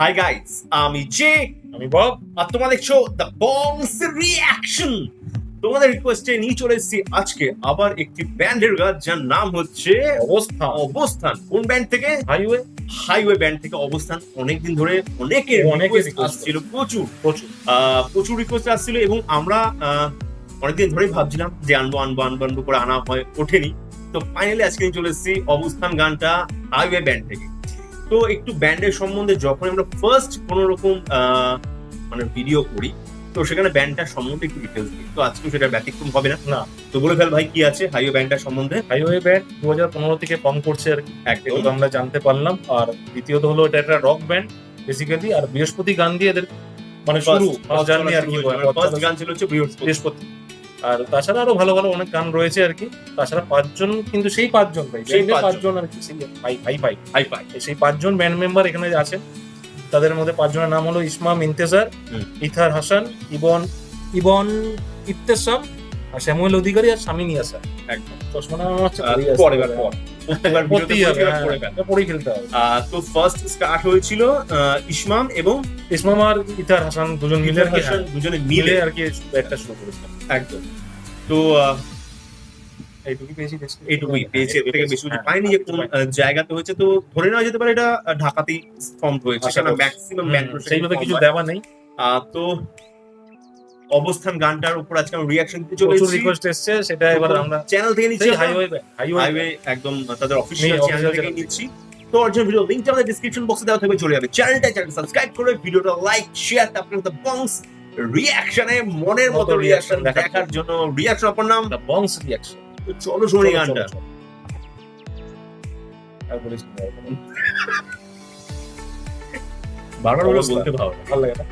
High guys আমি জে আমি বব আর তোমরা দেখছ দ্য বংস রিয়াকশন তোমাদের রিকোয়েস্টে নিয়ে চলে এসেছি আজকে আবার একটি ব্যান্ডের গান যার নাম হচ্ছে অবস্থা অবস্থান। কোন ব্যান্ড থেকে? হাইওয়ে হাইওয়ে ব্যান্ড থেকে অবস্থান। অনেকদিন ধরে অনেকের request আসছিল প্রচুর। প্রচুর। প্রচুর রিকোয়েস্ট আসছিল এবং আমরা অনেকদিন ধরেই ভাবছিলাম যে আনব আনব আনব আনব করে আনা হয় ওঠেনি। তো ফাইনালি আজকে নিয়ে চলে এসেছি অবস্থান গানটা হাইওয়ে ব্যান্ড থেকে। তো একটু ব্যান্ডের সম্বন্ধে যখন আমরা ফার্স্ট কোনো রকম মানে ভিডিও করি তো সেখানে ব্যান্ডটার সম্বন্ধে একটু ডিটেলস দিই। তো আজকে সেটা ব্যতিক্রম হবে না। না। তো বলে ফেল ভাই কি আছে হাইওয়ে ব্যান্ডটার সম্বন্ধে? হাইওয়ে ব্যান্ড দু হাজার পনেরো থেকে কম করছে আর কি। একদম। আমরা জানতে পারলাম। আর দ্বিতীয়ত হলো এটা একটা রক ব্যান্ড বেসিক্যালি আর বৃহস্পতি গান দিয়ে এদের মানে শুরু জার্নি আর কি ফার্স্ট গান ছিল হচ্ছে বৃহস্পতি। আর তাছাড়া আরও ভালো ভালো অনেক গান রয়েছে আর কি। তাছাড়া পাঁচজন কিন্তু সেই পাঁচজন ভাই সেই পাঁচজন। আর কি হাই ফাই সেই পাঁচজন ব্যান্ড মেম্বার এখানে আছে। তাদের মধ্যে পাঁচজনের নাম হলো ইসমাম ইন্তেজার ইথার হাসান ইবন ইবন ইত্তেসাম আর শ্যামুয়েল অধিকারী আর শামিন ইয়াসার একদম। চশমা আমার হচ্ছে পরে। এবার পর হ্যাঁ, পরে ফেল। এটা পরেই খেলতে হবে। আহ, তো ফার্স্ট স্টার্ট হয়েছিল ইসমাম এবং ইসমাম আর ইথার হাসান দুজন মিলে আর কি দুজনে মিলে আর কি একটা শুরু করেছে। একদম। তো এইটুকুই পেয়েছি এইটুকুই পেয়েছি এর থেকে বেশি কিছু হ্যাঁ, পাইনি যে কোন জায়গাতে হয়েছে তো ধরে নেওয়া যেতে পারে এটা ঢাকাতেই ফর্ম হয়েছে করছি। ম্যাক্সিমাম সেইভাবে কিছু দেওয়া নেই। তো অবস্থান গানটার উপর আজকে আমি রিয়াকশন দিতে চলে প্রচুর রিকোয়েস্ট এসছে সেটা এবার আমরা চ্যানেল থেকে নিচ্ছি হাইওয়ে হাইওয়ে হাইওয়ে একদম তাদের অফিসিয়াল চ্যানেল থেকে নিচ্ছি। তো অরিজিনাল ভিডিও লিংকটা আমাদের ডেসক্রিপশন বক্সে দেওয়া থাকবে চলে যাবে। চ্যানেলটা চ্যানেল সাবস্ক্রাইব করে ভিডিওটা লাইক শেয়ার তারপরে দ্য বংস রিয়াকশনে মনের মতো রিয়াকশন দেখার জন্য রিয়াকশন আপনার নাম বংস রিয়াকশন চলো শুনি গানটা। আর আর। বারবার অবস্থা। বলতে ভালো ভালো লাগে না?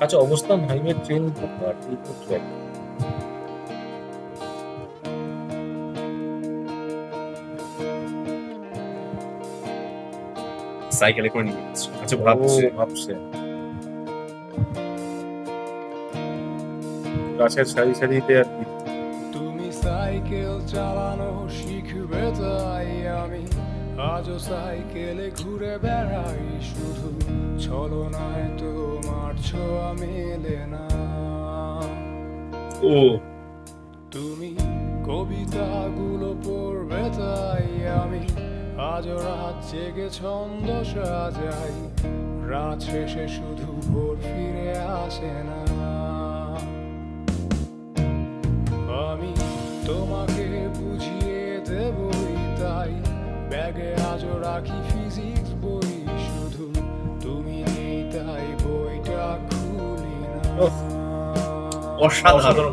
আচ্ছা অবস্থান হাইওয়ে ট্রেন বুকার ট্রেন। সাইকেলে করে নিয়ে যাচ্ছে আচ্ছা ভাবছে ভাবছে গাছের সারি সারিতে আর কি তুমি সাইকেল চালানো শিখবে তাই আমি। আজও সাইকেলে ঘুরে বেড়াই শুধু ছলনায় তোমার ছোঁয়া মেলে না ও। তুমি কবিতাগুলো পড়বে তাই আমি। আজও রাত জেগে ছন্দ সাজাই। রাত শেষে শুধু ভোর ফিরে আসে না। আমি তোমাকে বুঝিয়ে দেবই তাই। ব্যাগে আজও রাখি ফিজিক্স বই। শুধু তুমি নেই তাই বইটা খুলি না। অসাধারণ অসাধারণ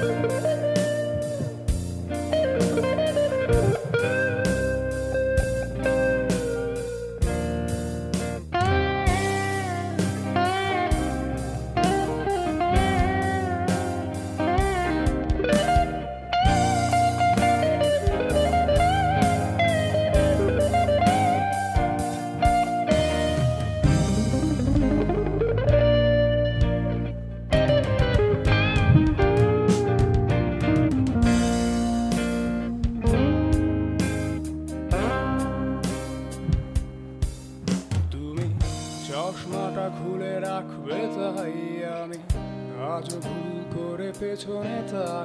তুমি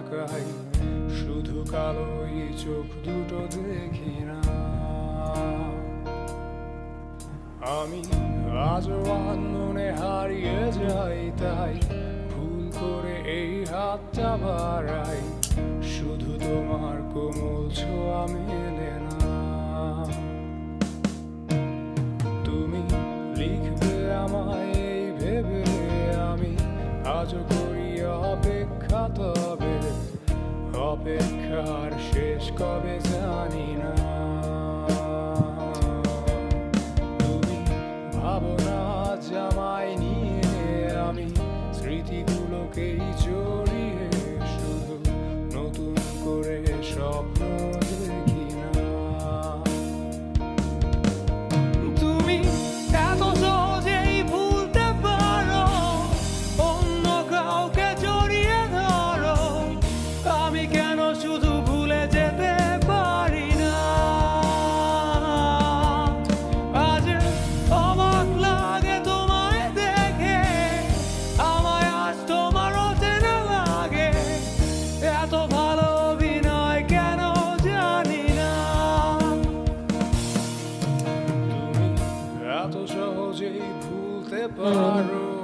তাকাই শুধু কালোই চোখ দুটো দেখি না। আমি আজও আনমনে হারিয়ে যাই তাই, ভুল করে এই হাতটা বাড়াই, শুধু তোমার কোমল ছোঁয়া মেলে না। তুমি লিখবে আমায় এই ভেবে, আমি আজও করি অপেক্ষা অপেক্ষার শেষ কবে জানি না। ভাবনা জামাই নিয়ে আমি স্মৃতিগুলোকেই পারো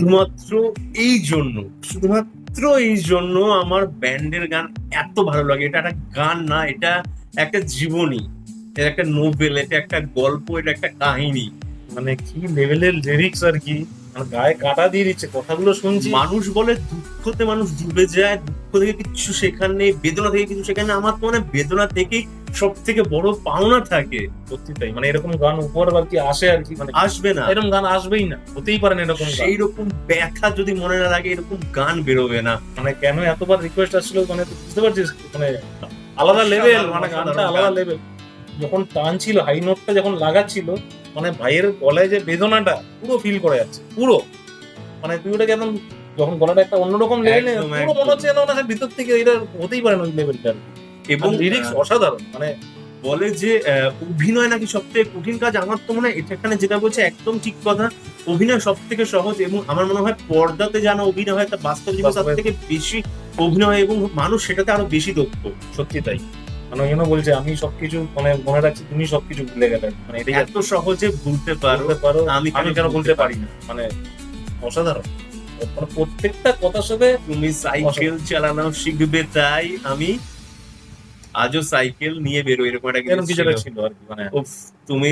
শুধুমাত্র এই জন্য শুধুমাত্র এই জন্য আমার ব্যান্ডের গান এত ভালো লাগে। এটা একটা গান না এটা একটা জীবনী। এটা একটা নোবেল এটা একটা গল্প এটা একটা কাহিনী। মানে কি লেভেলের লিরিক্স আর কি? মানে গায়ে কাটা দিয়ে দিচ্ছে কথাগুলো শুনছি। মানুষ বলে দুঃখতে মানুষ ডুবে যায় দুঃখ থেকে কিছু শেখার নেই বেদনা থেকে কিছু শেখার নেই। আমার তো মানে বেদনা থেকেই সব থেকে বড় পাওনা থাকে সত্যি তাই মানে এরকম গান উপর আর কি আসে আর কি? মানে আসবে না। এরকম গান আসবেই না। হতেই পারে না এরকম সেই রকম ব্যথা যদি মনে না লাগে এরকম গান বেরোবে না। মানে কেন এতবার রিকোয়েস্ট আসছিল মানে বুঝতে পারছিস? মানে আলাদা লেভেল মানে গানটা আলাদা লেভেল যখন টান ছিল হাই নোটটা যখন লাগাচ্ছিল মানে ভাইয়ের গলায় যে বেদনাটা পুরো ফিল করা যাচ্ছে পুরো। মানে তুই ওটাকে একদম যখন গলাটা একটা অন্যরকম লেভেলে পুরো মনে হচ্ছে না ভিতর থেকে এটা হতেই পারে না ওই লেভেলটা এবং লিরিক্স অসাধারণ। মানে বলে যে অভিনয় নাকি সব থেকে কঠিন কাজ আমার তো মনে হয় এখানে যেটা বলছে একদম ঠিক কথা। অভিনয় সব থেকে সহজ এবং আমার মনে হয় পর্দাতে জানা অভিনয় হয় তা বাস্তব জীবনে তার থেকে বেশি অভিনয় এবং মানুষ সেটাতে আরও বেশি দক্ষ। সত্যি তাই। মানে ওই জন্য বলছে আমি সবকিছু মানে মনে রাখছি তুমি সবকিছু ভুলে গেলে। মানে এটাই এত সহজে ভুলতে পারো পারো আমি আমি কেন বলতে পারি না? মানে অসাধারণ। মানে প্রত্যেকটা কথার সাথে তুমি সাইকেল চালানো শিখবে তাই আমি আজও সাইকেল নিয়ে বেরো এরকম একটা ছিল। আর কি মানে তুমি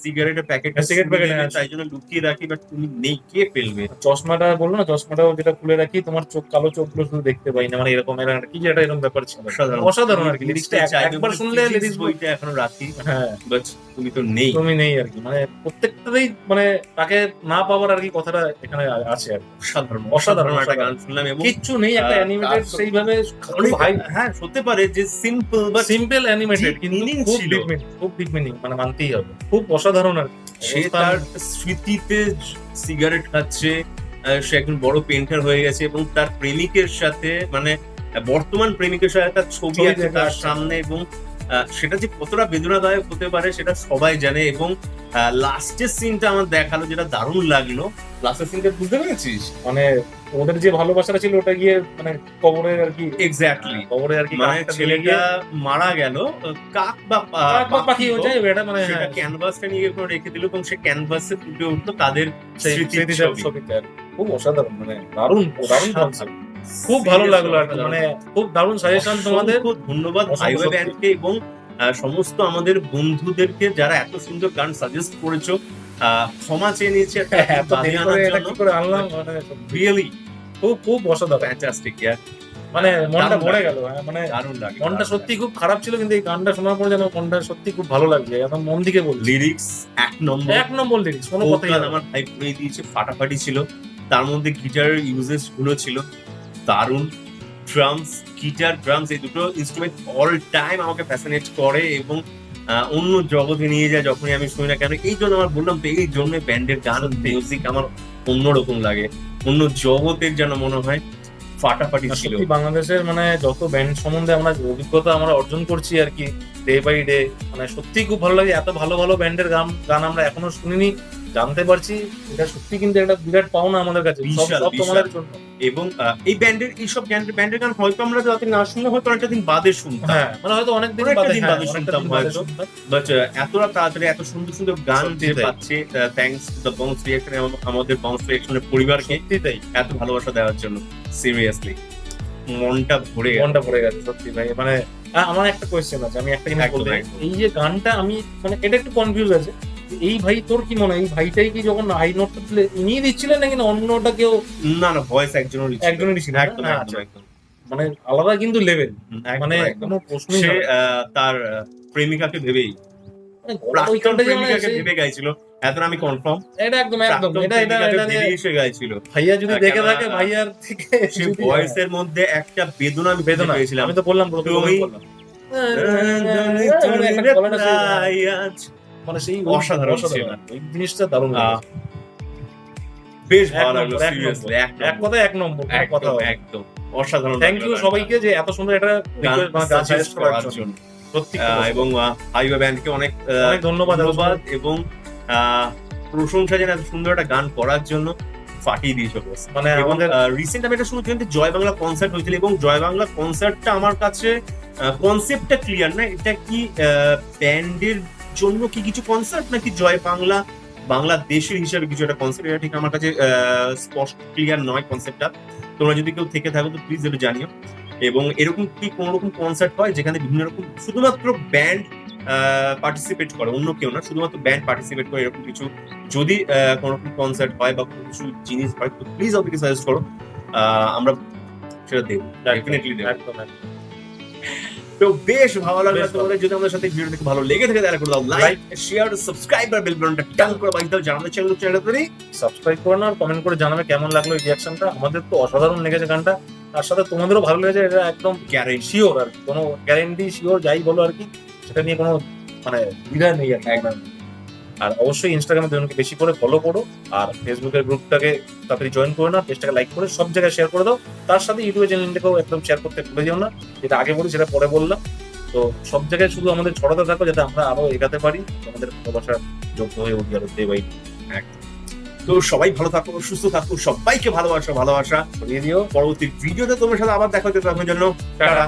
সিগারেটের প্যাকেট হ্যাঁ, packet আছে। তাই জন্য লুকিয়ে রাখি বাট তুমি নেই কে ফেলবে। চশমাটা বলল না চশমাটাও যেটা খুলে রাখি তোমার চোখ কালো চোখগুলো শুধু দেখতে পাই না মানে এরকম এরকম কি যে একটা এরকম ব্যাপার ছিল। অসাধারণ। আর কি লিরিক্সটা একবার শুনলে লিরিক্স বইটা এখনও রাখি হ্যাঁ। বাট তুমি তো নেই। তুমি নেই আর কি মানে প্রত্যেকটাতেই মানে তাকে না পাওয়ার আর কি কথাটা এখানে আছে আর। অসাধারণ অসাধারণ, একটা গান শুনলাম এবং কিচ্ছু নেই একটা অ্যানিমেটেড সেইভাবে হ্যাঁ হতে পারে যে সিম্পল বাট সিম্পল অ্যানিমেটেড কিন্তু খুব ডিপ মিনিং খুব ডিপ মিনিং মানে মানতেই হবে। খুব অসাধারণ আর সে তার স্মৃতিতে সিগারেট খাচ্ছে সে একজন বড় পেন্টার হয়ে গেছে এবং তার প্রেমিকের সাথে মানে বর্তমান প্রেমিকের সাথে তার ছবি আছে তার সামনে এবং সেটা যে কতটা বেদনাদায়ক হতে পারে সেটা সবাই জানে এবং লাস্টের সিনটা আমার দেখাল যেটা দারুণ লাগল। লাস্টের সিনটা বুঝতে পেরেছিস? মানে ওদের যে ভালোবাসাটা ছিল ওটা গিয়ে মানে কবরে আর কি এক্স্যাক্টলি কবরে আর কি মানে ছেলেটা মারা গেল কাক বা পাখি হয়ে যায় এটা মানে সেটা ক্যানভাসটা নিয়ে কোনো রেখে দিল এবং সে ক্যানভাসে ফুটে উঠল তাদের। খুব অসাধারণ মানে দারুণ দারুণ concept। খুব ভালো লাগল আর মানে খুব দারুণ সাজেশন তোমাদের। খুব ধন্যবাদ হাইওয়ে। ব্যান্ডকে এবং সমস্ত আমাদের বন্ধুদেরকে যারা এত সুন্দর গান সাজেস্ট করেছ ক্ষমা চেয়ে নিয়েছে করে আনলাম? মানে রিয়েলি খুব খুব অসাধারণ ফ্যান্টাস্টিক ইয়ার মানে মনটা ভরে গেল হ্যাঁ, মানে মনটা সত্যি খুব খারাপ ছিল কিন্তু এই গানটা শোনার পরে যেন মনটা সত্যি খুব ভালো লাগছে। মন দিকে বলছি। লিরিক্স এক নম্বর এক নম্বর লিরিক্স কোনো কথাই। আমার দিয়েছে ফাটাফাটি ছিল। তার মধ্যে গিটার ইউজেসগুলো ছিল। দারুণ। ড্রামস গিটার ড্রামস এই দুটো ইনস্ট্রুমেন্ট অল টাইম আমাকে ফ্যাসিনেট করে এবং অন্য জগতে নিয়ে যায় যখনই আমি শুনি না কেন এই জন্য আমার বললাম তো এই জন্য ব্যান্ডের গান মিউজিক আমার অন্যরকম লাগে। অন্য জগতের যেন মনে হয় ফাটাফাটি ছিল। বাংলাদেশের মানে যত ব্যান্ড সম্বন্ধে আমরা অভিজ্ঞতা আমরা অর্জন করছি আর কি ডে বাই ডে মানে সত্যি খুব ভালো লাগে। এত ভালো ভালো ব্যান্ডের গান গান আমরা এখনও শুনিনি। জানতে পারছি এটা সত্যি কিন্তু একটা বিরাট পাওনা আমাদের কাছে সব তোমাদের জন্য। এবং এই ব্যান্ডের এইসব ব্যান্ডের ব্যান্ডের গান হয়তো আমরা যতদিন না শুনলে হয়তো অনেকটা দিন বাদে শুনতাম। হ্যাঁ মানে হয়তো অনেক দিন বাদে দিন হ্যাঁ, বাদে শুনতাম হয়তো। বাট এতটা তাড়াতাড়ি এত সুন্দর সুন্দর গান যে। পাচ্ছে থ্যাঙ্কস দ্য বাউন্স রিয়াকশন আমাদের বাউন্স রিয়াকশনের পরিবারকে সত্যি তাই। এত ভালোবাসা দেওয়ার জন্য সিরিয়াসলি মনটা ভরে মনটা ভরে গেছে সত্যি ভাই। মানে আমার একটা কোয়েশ্চেন আছে আমি একটা জিনিস বলতে এই যে গানটা আমি মানে এটা একটু কনফিউজ আছে। এই ভাই তোর কি মনে হয়? এই ভাইটাই কি যখন হাই নোটটা দিলে ইনিই দিচ্ছিলেন নাকি না অন্যটা কেউ? না না ভয়েস একজনেরই ছিল। একজনেরই ছিল না? একদম একদম। একদম। মানে আলাদা কিন্তু লেভেল একদম, মানে একদম। কোনো প্রশ্নই সে হবে না। আহ, তার আহ, প্রেমিকাকে ভেবেই। মানে গলা প্রাক্তন ওইখানটা যে মানে প্রেমিকাকে সেই- ভেবে গাইছিল। এতটা আমি কনফার্ম এটা একদম একদম। এটা এটা এটা নিয়ে ভেবেই সে গাইছিল। ভাইয়া যদি দেখে কেননা- থাকে ভাইয়ার থেকে সে যদি- ভয়েসের মধ্যে একটা বেদনা আমি বেদনা বেদনা। পেয়েছিলাম। আমি তো বললাম প্রথমে তুমি- বললাম। একটা গলাটা সেই- মানে সেই অসাধারণ। জিনিসটা দারুণ বেশ ভালো লাগল সিরিয়াসলি এক কথা এক নম্বর কথা একদম। অসাধারণ থ্যাংক ইউ সবাইকে যে এত সুন্দর একটা গান request- মানে সাজেস্ট করার জন্য। এবং হাইওয়ে ব্যান্ডকে অনেক অনেক ধন্যবাদ ধন্যবাদ এবং আহ, প্রশংসা যেন এত সুন্দর একটা গান করার জন্য ফাটিয়ে দিয়েছে মানে আমাদের রিসেন্ট আমি এটা শুনছিলাম যে জয় বাংলা কনসার্ট হয়েছিল এবং জয় বাংলা কনসার্টটা আমার কাছে কনসেপ্টটা ক্লিয়ার না। এটা কি ব্যান্ডের জন্য কি কিছু কনসার্ট নাকি জয় বাংলা বাংলাদেশের হিসাবে কিছু একটা কনসেপ্ট এটা ঠিক আমার কাছে স্পষ্ট ক্লিয়ার নয় কনসেপ্টটা তোমরা যদি কেউ থেকে থাকো তো প্লিজ এটা জানিও। এবং এরকম কি কোন রকম কনসার্ট হয় যেখানে বিভিন্ন রকম শুধুমাত্র ব্যান্ড পার্টিসিপেট করে? অন্য কেউ না শুধুমাত্র ব্যান্ড পার্টিসিপেট করে এরকম কিছু। যদি কোনো রকম কনসার্ট হয় বা কিছু জিনিস হয় তো প্লিজ আমাকে সাজেস্ট করো। আমরা সেটা দেবো ডেফিনেটলি দেবো। একদম একদম। তো বেশ ভালো লাগল তোমাদের। যদি আমাদের সাথে ভিডিও দেখে ভালো লেগে থাকে তাহলে করে দাও লাইক শেয়ার সাবস্ক্রাইব আর বেল বাটনটা টান করে বাজিয়ে দাও। জানাতে চ্যানেল চ্যানেলটা তুমি সাবস্ক্রাইব করো না আর কমেন্ট করে জানাবে কেমন লাগল এই রিঅ্যাকশনটা আমাদের তো অসাধারণ লেগেছে গানটা। তার সাথে তোমাদেরও ভালো লেগেছে এটা একদম গ্যারেন্টি শিওর আর কোনো গ্যারেন্টি শিওর যাই বলো আর কি সেটা নিয়ে কোনো মানে দ্বিধা নেই আর কি। একদম। আর অবশ্যই ইনস্টাগ্রামে দুজনকে বেশি করে ফলো করো আর ফেসবুকের গ্রুপটাকে তাড়াতাড়ি জয়েন করে নাও পেজটাকে লাইক করে সব জায়গায় শেয়ার করে দাও। তার সাথে ইউটিউবের চ্যানেলটাকেও একদম শেয়ার করতে ভুলে যেও না, যেটা আগে বলি সেটা পরে বললাম। তো সব জায়গায় শুধু আমাদের ছড়াতে থাকো যাতে আমরা আরও এগাতে পারি, আমাদের ভালোবাসার যোগ্য হয়ে উঠি আরও ডে বাই তো সবাই ভালো থাকো, সুস্থ থাকো, সবাইকে ভালোবাসা ভালোবাসা ছড়িয়ে দিও। পরবর্তী ভিডিওতে তোমার সাথে আবার দেখা হচ্ছে তখন জন্য টাটা।